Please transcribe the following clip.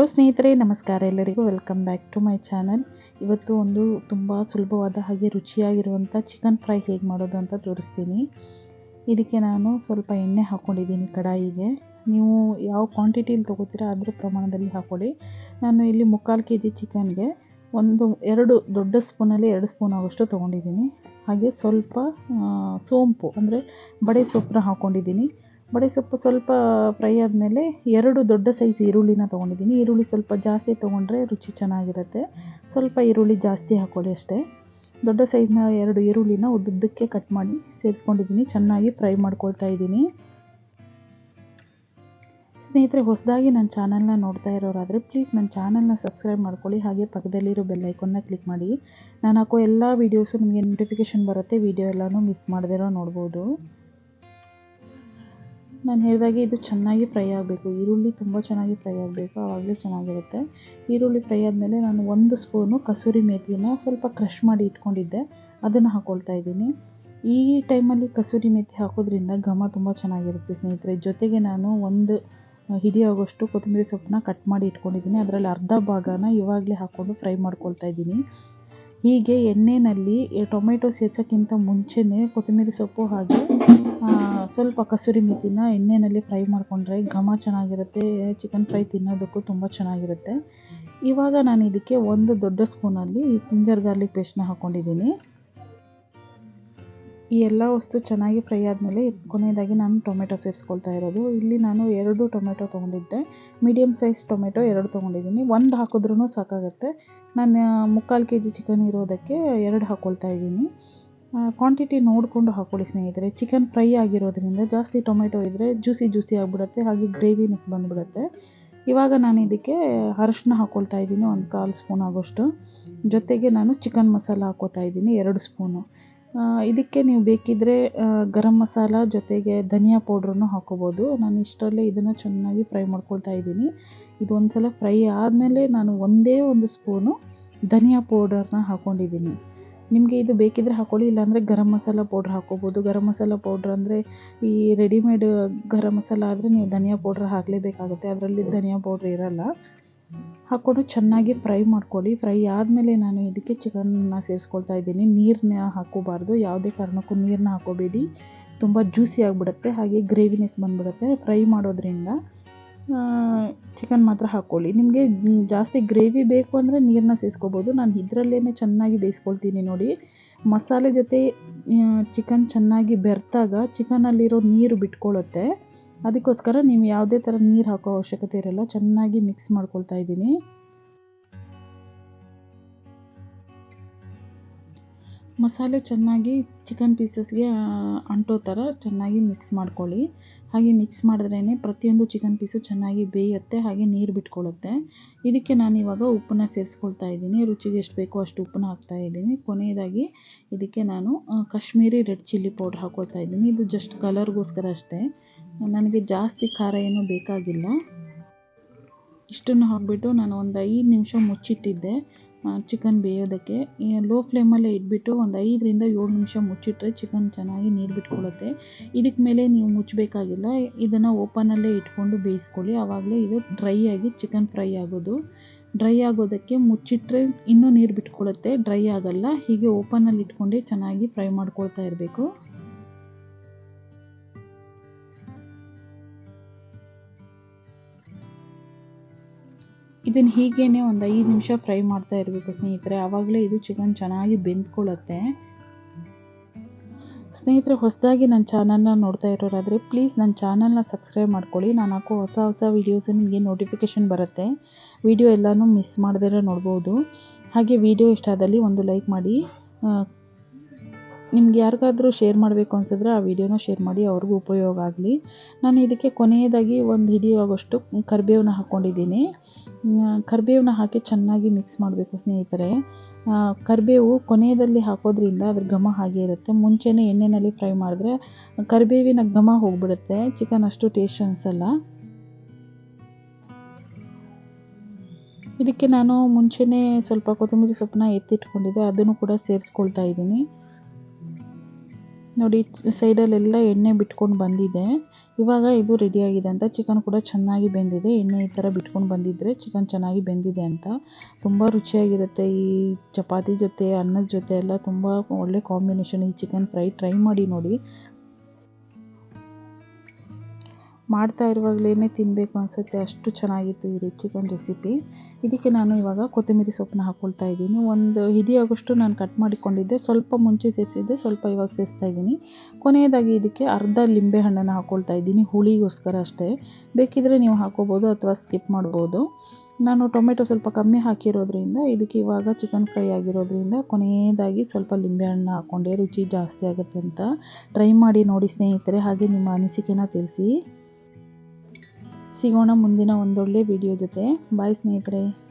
Hello ಸ್ನೇಹಿತರೆ, ನಮಸ್ಕಾರ ಎಲ್ಲರಿಗೂ. Welcome back to my channel ಇವತ್ತು ಒಂದು ತುಂಬ ಸುಲಭವಾದ ಹಾಗೆ ರುಚಿಯಾಗಿರುವಂಥ ಚಿಕನ್ ಫ್ರೈ ಹೇಗೆ ಮಾಡೋದು ಅಂತ ತೋರಿಸ್ತೀನಿ. ಇದಕ್ಕೆ ನಾನು ಸ್ವಲ್ಪ ಎಣ್ಣೆ ಹಾಕ್ಕೊಂಡಿದ್ದೀನಿ ಕಡಾಯಿಗೆ. ನೀವು ಯಾವ ಕ್ವಾಂಟಿಟಿಲಿ ತೊಗೋತೀರ ಅದ್ರ ಪ್ರಮಾಣದಲ್ಲಿ ಹಾಕ್ಕೊಳ್ಳಿ ನಾನು ಇಲ್ಲಿ ಮುಕ್ಕಾಲು ಕೆ ಜಿ ಚಿಕನ್ಗೆ ಒಂದು, ಎರಡು ದೊಡ್ಡ ಸ್ಪೂನಲ್ಲಿ ಎರಡು ಸ್ಪೂನ್ ಆಗೋಷ್ಟು ತೊಗೊಂಡಿದ್ದೀನಿ. ಹಾಗೆ ಸ್ವಲ್ಪ ಸೋಂಪು, ಅಂದರೆ ಬಡೆ ಸೊಪ್ಪನ್ನ ಹಾಕ್ಕೊಂಡಿದ್ದೀನಿ ಬಡೆ ಸೊಪ್ಪು ಸ್ವಲ್ಪ ಫ್ರೈ ಆದಮೇಲೆ ಎರಡು ದೊಡ್ಡ ಸೈಜ್ ಈರುಳ್ಳಿನ ತೊಗೊಂಡಿದ್ದೀನಿ. ಈರುಳ್ಳಿ ಸ್ವಲ್ಪ ಜಾಸ್ತಿ ತೊಗೊಂಡ್ರೆ ರುಚಿ ಚೆನ್ನಾಗಿರುತ್ತೆ. ಸ್ವಲ್ಪ ಈರುಳ್ಳಿ ಜಾಸ್ತಿ ಹಾಕ್ಕೊಳ್ಳಿ ಅಷ್ಟೇ. ದೊಡ್ಡ ಸೈಜ್ನ ಎರಡು ಈರುಳ್ಳಿನ ಉದ್ದುದ್ದಕ್ಕೆ ಕಟ್ ಮಾಡಿ ಸೇರಿಸ್ಕೊಂಡಿದ್ದೀನಿ. ಚೆನ್ನಾಗಿ ಫ್ರೈ ಮಾಡ್ಕೊಳ್ತಾ ಇದ್ದೀನಿ. ಸ್ನೇಹಿತರೆ, ಹೊಸದಾಗಿ ನನ್ನ ಚಾನಲ್ನ ನೋಡ್ತಾ ಇರೋರಾದರೆ ಪ್ಲೀಸ್ ನನ್ನ ಚಾನಲ್ನ ಸಬ್ಸ್ಕ್ರೈಬ್ ಮಾಡ್ಕೊಳ್ಳಿ. ಹಾಗೆ ಪಕ್ಕದಲ್ಲಿರೋ ಬೆಲ್ ಐಕನ್ನ ಕ್ಲಿಕ್ ಮಾಡಿ. ನಾನು ಹಾಕೋ ಎಲ್ಲ ವೀಡಿಯೋಸು ನಿಮಗೆ ನೋಟಿಫಿಕೇಷನ್ ಬರುತ್ತೆ. ವೀಡಿಯೋ ಎಲ್ಲನೂ ಮಿಸ್ ಮಾಡದಿರೋ ನೋಡ್ಬೋದು. ನಾನು ಹೇಳಿದಾಗೆ ಇದು ಚೆನ್ನಾಗಿ ಫ್ರೈ ಆಗಬೇಕು. ಈರುಳ್ಳಿ ತುಂಬ ಚೆನ್ನಾಗಿ ಫ್ರೈ ಆಗಬೇಕು. ಆವಾಗಲೇ ಚೆನ್ನಾಗಿರುತ್ತೆ. ಈರುಳ್ಳಿ ಫ್ರೈ ಆದಮೇಲೆ ನಾನು ಒಂದು ಸ್ಪೂನು ಕಸೂರಿ ಮೇಥಿನ ಸ್ವಲ್ಪ ಕ್ರಷ್ ಮಾಡಿ ಇಟ್ಕೊಂಡಿದ್ದೆ. ಅದನ್ನು ಹಾಕ್ಕೊಳ್ತಾ ಇದ್ದೀನಿ. ಈ ಟೈಮಲ್ಲಿ ಕಸೂರಿ ಮೇಥಿ ಹಾಕೋದ್ರಿಂದ ಘಮ ತುಂಬ ಚೆನ್ನಾಗಿರುತ್ತೆ ಸ್ನೇಹಿತರೆ. ಜೊತೆಗೆ ನಾನು ಒಂದು ಹಿಡಿಯಾಗೋಷ್ಟು ಕೊತ್ತಂಬರಿ ಸೊಪ್ಪನ್ನ ಕಟ್ ಮಾಡಿ ಇಟ್ಕೊಂಡಿದ್ದೀನಿ. ಅದರಲ್ಲಿ ಅರ್ಧ ಭಾಗನ ಇವಾಗಲೇ ಹಾಕ್ಕೊಂಡು ಫ್ರೈ ಮಾಡ್ಕೊಳ್ತಾ ಇದ್ದೀನಿ. ಹೀಗೆ ಎಣ್ಣೆಯಲ್ಲಿ ಟೊಮೆಟೊ ಸೇರ್ಸೋಕ್ಕಿಂತ ಮುಂಚೆನೇ ಕೊತ್ತಂಬರಿ ಸೊಪ್ಪು ಹಾಗೆ ಸ್ವಲ್ಪ ಕಸೂರಿ ಮೇಥಿನ ಎಣ್ಣೆಯಲ್ಲಿ ಫ್ರೈ ಮಾಡಿಕೊಂಡ್ರೆ ಘಮ ಚೆನ್ನಾಗಿರುತ್ತೆ ಚಿಕನ್ ಫ್ರೈ ತಿನ್ನೋದಕ್ಕೂ ತುಂಬ ಚೆನ್ನಾಗಿರುತ್ತೆ. ಇವಾಗ ನಾನು ಇದಕ್ಕೆ ಒಂದು ದೊಡ್ಡ ಸ್ಪೂನಲ್ಲಿ ಜಿಂಜರ್ ಗಾರ್ಲಿಕ್ ಪೇಸ್ಟ್ನ ಹಾಕ್ಕೊಂಡಿದ್ದೀನಿ ಈ ಎಲ್ಲ ವಸ್ತು ಚೆನ್ನಾಗಿ ಫ್ರೈ ಆದಮೇಲೆ ಕೊನೆಯದಾಗಿ ನಾನು ಟೊಮೆಟೊ ಸೇರಿಸ್ಕೊಳ್ತಾ ಇರೋದು. ಇಲ್ಲಿ ನಾನು ಎರಡು ಟೊಮೆಟೊ ತೊಗೊಂಡಿದ್ದೆ. ಮೀಡಿಯಮ್ ಸೈಜ್ ಟೊಮೆಟೊ ಎರಡು ತೊಗೊಂಡಿದ್ದೀನಿ. ಒಂದು ಹಾಕಿದ್ರೂ ಸಾಕಾಗುತ್ತೆ. ನಾನು, ಮುಕ್ಕಾಲು ಕೆ ಜಿ ಚಿಕನ್ ಇರೋದಕ್ಕೆ ಎರಡು ಹಾಕ್ಕೊಳ್ತಾ ಇದ್ದೀನಿ. ಕ್ವಾಂಟಿಟಿ ನೋಡಿಕೊಂಡು ಹಾಕ್ಕೊಳ್ಳಿ ಸ್ನೇಹಿತರೆ. ಚಿಕನ್ ಫ್ರೈ ಆಗಿರೋದ್ರಿಂದ ಜಾಸ್ತಿ ಟೊಮೆಟೊ ಇದ್ದರೆ ಜ್ಯೂಸಿ ಜ್ಯೂಸಿ ಆಗಿಬಿಡುತ್ತೆ. ಹಾಗೆ ಗ್ರೇವಿನೆಸ್ ಬಂದುಬಿಡುತ್ತೆ. ಇವಾಗ ನಾನು ಇದಕ್ಕೆ ಅರಶಿನ ಹಾಕ್ಕೊಳ್ತಾ ಇದ್ದೀನಿ, ಒಂದು ಕಾಲು ಸ್ಪೂನ್ ಆಗೋಷ್ಟು. ಜೊತೆಗೆ ನಾನು ಚಿಕನ್ ಮಸಾಲ ಹಾಕ್ಕೋತಾ ಇದ್ದೀನಿ, ಎರಡು ಸ್ಪೂನು. ಇದಕ್ಕೆ ನೀವು ಬೇಕಿದ್ದರೆ ಗರಂ ಮಸಾಲ ಜೊತೆಗೆ ಧನಿಯಾ ಪೌಡ್ರನ್ನು ಹಾಕೋಬೋದು. ನಾನು ಇಷ್ಟರಲ್ಲೇ ಇದನ್ನು ಚೆನ್ನಾಗಿ ಫ್ರೈ ಮಾಡ್ಕೊಳ್ತಾ ಇದ್ದೀನಿ. ಇದು ಒಂದು ಸಲ ಫ್ರೈ ಆದಮೇಲೆ ನಾನು ಒಂದೇ ಒಂದು ಸ್ಪೂನು ಧನಿಯಾ ಪೌಡರ್ನ ಹಾಕ್ಕೊಂಡಿದ್ದೀನಿ ನಿಮಗೆ ಇದು ಬೇಕಿದ್ರೆ ಹಾಕ್ಕೊಳ್ಳಿ ಇಲ್ಲಾಂದರೆ ಗರಂ ಮಸಾಲ ಪೌಡ್ರ್ ಹಾಕ್ಕೋಬೋದು ಗರಂ ಮಸಾಲ ಪೌಡ್ರ್ ಅಂದರೆ ಈ ರೆಡಿಮೇಡ್ ಗರಂ ಮಸಾಲ ಆದರೆ ನೀವು ಧನಿಯಾ ಪೌಡ್ರ್ ಹಾಕಲೇಬೇಕಾಗುತ್ತೆ. ಅದರಲ್ಲಿ ಧನಿಯಾ ಪೌಡ್ರ್ ಇರಲ್ಲ. ಹಾಕ್ಕೊಂಡು ಚೆನ್ನಾಗಿ ಫ್ರೈ ಮಾಡ್ಕೊಳ್ಳಿ. ಫ್ರೈ ಆದಮೇಲೆ ನಾನು ಇದಕ್ಕೆ ಚಿಕನ್ನ ಸೇರಿಸ್ಕೊಳ್ತಾ ಇದ್ದೀನಿ. ನೀರನ್ನ ಹಾಕೋಬಾರ್ದು ಯಾವುದೇ ಕಾರಣಕ್ಕೂ ನೀರನ್ನ ಹಾಕೋಬೇಡಿ ತುಂಬ ಜ್ಯೂಸಿ ಆಗಿಬಿಡುತ್ತೆ. ಹಾಗೆ ಗ್ರೇವಿನೆಸ್ ಬಂದುಬಿಡುತ್ತೆ. ಫ್ರೈ ಮಾಡೋದ್ರಿಂದ ಚಿಕನ್ ಮಾತ್ರ ಹಾಕ್ಕೊಳ್ಳಿ ನಿಮಗೆ ಜಾಸ್ತಿ ಗ್ರೇವಿ ಬೇಕು ಅಂದರೆ ನೀರನ್ನ ಸೇರಿಸ್ಕೋಬೋದು ನಾನು ಇದರಲ್ಲೇ ಚೆನ್ನಾಗಿ ಬೇಯಿಸ್ಕೊಳ್ತೀನಿ ನೋಡಿ. ಮಸಾಲೆ ಜೊತೆ ಚಿಕನ್ ಚೆನ್ನಾಗಿ ಬೆರೆತಾಗ ಚಿಕನಲ್ಲಿರೋ ನೀರು ಬಿಟ್ಕೊಳ್ಳುತ್ತೆ ಅದಕ್ಕೋಸ್ಕರ ನೀವು ಯಾವುದೇ ಥರ ನೀರು ಹಾಕೋ ಅವಶ್ಯಕತೆ ಇರಲ್ಲ, ಚೆನ್ನಾಗಿ ಮಿಕ್ಸ್ ಮಾಡ್ಕೊಳ್ತಾ ಇದ್ದೀನಿ. ಮಸಾಲೆ ಚೆನ್ನಾಗಿ ಚಿಕನ್ ಪೀಸಸ್ಗೆ ಅಂಟೋ ಥರ ಚೆನ್ನಾಗಿ ಮಿಕ್ಸ್ ಮಾಡ್ಕೊಳ್ಳಿ. ಹಾಗೆ ಮಿಕ್ಸ್ ಮಾಡಿದ್ರೇ ಪ್ರತಿಯೊಂದು ಚಿಕನ್ ಪೀಸು ಚೆನ್ನಾಗಿ ಬೇಯುತ್ತೆ, ಹಾಗೆ ನೀರು ಬಿಟ್ಕೊಳ್ಳುತ್ತೆ. ಇದಕ್ಕೆ ನಾನು ಇವಾಗ ಉಪ್ಪನ್ನ ಸೇರಿಸ್ಕೊಳ್ತಾ ಇದ್ದೀನಿ. ರುಚಿಗೆ ಎಷ್ಟು ಬೇಕೋ ಅಷ್ಟು ಉಪ್ಪನ್ನ ಹಾಕ್ತಾ ಇದ್ದೀನಿ. ಕೊನೆಯದಾಗಿ ಇದಕ್ಕೆ ನಾನು ಕಾಶ್ಮೀರಿ ರೆಡ್ ಚಿಲ್ಲಿ ಪೌಡ್ರ್ ಹಾಕ್ಕೊಳ್ತಾ ಇದ್ದೀನಿ. ಇದು ಜಸ್ಟ್ ಕಲರ್ಗೋಸ್ಕರ ಅಷ್ಟೇ. ನನಗೆ ಜಾಸ್ತಿ ಖಾರ ಏನೂ ಬೇಕಾಗಿಲ್ಲ. ಇಷ್ಟನ್ನು ಹಾಕ್ಬಿಟ್ಟು ನಾನು ಒಂದು ಐದು ನಿಮಿಷ ಮುಚ್ಚಿಟ್ಟಿದ್ದೆ. ಚಿಕನ್ ಬೇಯೋದಕ್ಕೆ. ಲೋ ಫ್ಲೇಮಲ್ಲೇ ಇಟ್ಬಿಟ್ಟು ಒಂದು ಐದರಿಂದ ಏಳು ನಿಮಿಷ ಮುಚ್ಚಿಟ್ರೆ ಚಿಕನ್ ಚೆನ್ನಾಗಿ ನೀರು ಬಿಟ್ಕೊಳ್ಳುತ್ತೆ ಇದಕ್ಕೆ ಮೇಲೆ ನೀವು ಮುಚ್ಚಬೇಕಾಗಿಲ್ಲ ಇದನ್ನು ಓಪನಲ್ಲೇ ಇಟ್ಕೊಂಡು ಬೇಯಿಸ್ಕೊಳ್ಳಿ. ಆವಾಗಲೇ ಇದು ಡ್ರೈ ಆಗಿ ಚಿಕನ್ ಫ್ರೈ ಆಗೋದು. ಡ್ರೈ ಆಗೋದಕ್ಕೆ ಮುಚ್ಚಿಟ್ರೆ ಇನ್ನೂ ನೀರು ಬಿಟ್ಕೊಳ್ಳುತ್ತೆ ಡ್ರೈ ಆಗಲ್ಲ. ಹೀಗೆ ಓಪನಲ್ಲಿ ಇಟ್ಕೊಂಡೇ ಚೆನ್ನಾಗಿ ಫ್ರೈ ಮಾಡ್ಕೊಳ್ತಾ ಇರಬೇಕು. ಇದನ್ನು ಹೀಗೇ ಒಂದು ಐದು ನಿಮಿಷ ಫ್ರೈ ಮಾಡ್ತಾ ಇರಬೇಕು ಸ್ನೇಹಿತರೆ. ಆವಾಗಲೇ ಇದು ಚಿಕನ್ ಚೆನ್ನಾಗಿ ಬೆಂದ್ಕೊಳ್ಳುತ್ತೆ. ಸ್ನೇಹಿತರೆ, ಹೊಸದಾಗಿ ನನ್ನ ಚಾನಲ್ನ ನೋಡ್ತಾ ಇರೋರಾದರೆ ಪ್ಲೀಸ್ ನನ್ನ ಚಾನಲ್ನ ಸಬ್ಸ್ಕ್ರೈಬ್ ಮಾಡ್ಕೊಳ್ಳಿ. ನಾನು ಹಾಕೋ ಹೊಸ ಹೊಸ ವೀಡಿಯೋಸು ನಿಮಗೆ ನೋಟಿಫಿಕೇಷನ್ ಬರುತ್ತೆ ವಿಡಿಯೋ ಎಲ್ಲನೂ ಮಿಸ್ ಮಾಡದಿರೋ ನೋಡ್ಬೋದು. ಹಾಗೆ ವಿಡಿಯೋ ಇಷ್ಟ ಆದಲ್ಲಿ ಒಂದು ಲೈಕ್ ಮಾಡಿ. ನಿಮ್ಗೆ ಯಾರಿಗಾದರೂ ಶೇರ್ ಮಾಡಬೇಕು ಅನ್ಸಿದ್ರೆ ಆ ವಿಡಿಯೋನ ಶೇರ್ ಮಾಡಿ ಅವ್ರಿಗೂ ಉಪಯೋಗ ಆಗಲಿ. ನಾನು ಇದಕ್ಕೆ ಕೊನೆಯದಾಗಿ ಒಂದು ಹಿಡಿಯುವಾಗಷ್ಟು ಕರಿಬೇವನ್ನ ಹಾಕ್ಕೊಂಡಿದ್ದೀನಿ ಕರಿಬೇವನ್ನ ಹಾಕಿ ಚೆನ್ನಾಗಿ ಮಿಕ್ಸ್ ಮಾಡಬೇಕು ಸ್ನೇಹಿತರೆ. ಕರಿಬೇವು ಕೊನೆಯದಲ್ಲಿ ಹಾಕೋದ್ರಿಂದ ಅದ್ರ ಘಮ ಹಾಗೆ ಇರುತ್ತೆ. ಮುಂಚೆನೇ ಎಣ್ಣೆಯಲ್ಲಿ ಫ್ರೈ ಮಾಡಿದ್ರೆ ಕರಿಬೇವಿನ ಘಮ ಹೋಗ್ಬಿಡುತ್ತೆ. ಚಿಕನ್ ಅಷ್ಟು ಟೇಸ್ಟ್ ಅನಿಸಲ್ಲ. ಇದಕ್ಕೆ ನಾನು ಮುಂಚೆನೇ ಸ್ವಲ್ಪ ಕೊತ್ತಂಬರಿ ಸೊಪ್ಪನ್ನ ಎತ್ತಿಟ್ಕೊಂಡಿದ್ದೆ. ಅದನ್ನು ಕೂಡ ಸೇರಿಸ್ಕೊಳ್ತಾ ಇದ್ದೀನಿ. ನೋಡಿ, ಸೈಡಲ್ಲೆಲ್ಲ ಎಣ್ಣೆ ಬಿಟ್ಕೊಂಡು ಬಂದಿದೆ. ಇವಾಗ ಇದು ರೆಡಿಯಾಗಿದೆ ಅಂತ. ಚಿಕನ್ ಕೂಡ ಚೆನ್ನಾಗಿ ಬೆಂದಿದೆ. ಎಣ್ಣೆ ಈ ಥರ ಬಿಟ್ಕೊಂಡು ಬಂದಿದ್ದರೆ ಚಿಕನ್ ಚೆನ್ನಾಗಿ ಬೆಂದಿದೆ ಅಂತ. ತುಂಬ ರುಚಿಯಾಗಿರುತ್ತೆ. ಈ ಚಪಾತಿ ಜೊತೆ, ಅನ್ನದ ಜೊತೆ ಎಲ್ಲ ತುಂಬ ಒಳ್ಳೆ ಕಾಂಬಿನೇಷನ್ ಈ ಚಿಕನ್ ಫ್ರೈ ಟ್ರೈ ಮಾಡಿ ನೋಡಿ. ಮಾಡ್ತಾ ಇರುವಾಗಲೇ ತಿನ್ನಬೇಕು ಅನಿಸುತ್ತೆ. ಅಷ್ಟು ಚೆನ್ನಾಗಿತ್ತು ಇದು ಚಿಕನ್ ರೆಸಿಪಿ ಇದಕ್ಕೆ ನಾನು ಇವಾಗ ಕೊತ್ತಂಬರಿ ಸೊಪ್ಪನ್ನ ಹಾಕ್ಕೊಳ್ತಾ ಇದ್ದೀನಿ. ಒಂದು ಹಿಡಿಯಾಗೋಷ್ಟು ನಾನು ಕಟ್ ಮಾಡಿಕೊಂಡಿದ್ದೆ. ಸ್ವಲ್ಪ ಮುಂಚೆ ಸೇರಿಸಿದ್ದೆ, ಸ್ವಲ್ಪ ಇವಾಗ ಸೇರಿಸ್ತಾ ಇದ್ದೀನಿ. ಕೊನೆಯದಾಗಿ ಇದಕ್ಕೆ ಅರ್ಧ ಲಿಂಬೆ ಹಣ್ಣನ್ನು ಹಾಕ್ಕೊಳ್ತಾ ಇದ್ದೀನಿ, ಹುಳಿಗೋಸ್ಕರ ಅಷ್ಟೇ. ಬೇಕಿದ್ದರೆ ನೀವು ಹಾಕ್ಕೋಬೋದು ಅಥವಾ ಸ್ಕಿಪ್ ಮಾಡ್ಬೋದು. ನಾನು ಟೊಮೆಟೊ ಸ್ವಲ್ಪ ಕಮ್ಮಿ ಹಾಕಿರೋದ್ರಿಂದ, ಇದಕ್ಕೆ ಇವಾಗ ಚಿಕನ್ ಫ್ರೈ ಆಗಿರೋದ್ರಿಂದ ಕೊನೆಯದಾಗಿ ಸ್ವಲ್ಪ ಲಿಂಬೆಹಣ್ಣು ಹಾಕ್ಕೊಂಡೆ ರುಚಿ ಜಾಸ್ತಿ ಆಗುತ್ತೆ ಅಂತ. ಟ್ರೈ ಮಾಡಿ ನೋಡಿ ಸ್ನೇಹಿತರೆ, ಹಾಗೆ ನಿಮ್ಮ ಅನಿಸಿಕೆನ ತಿಳಿಸಿ. ಸಿಗೋಣ ಮುಂದಿನ ಒಂದೊಳ್ಳೆ ವಿಡಿಯೋ ಜೊತೆ. ಬಾಯ್ ಸ್ನೇಹಿತರೆ.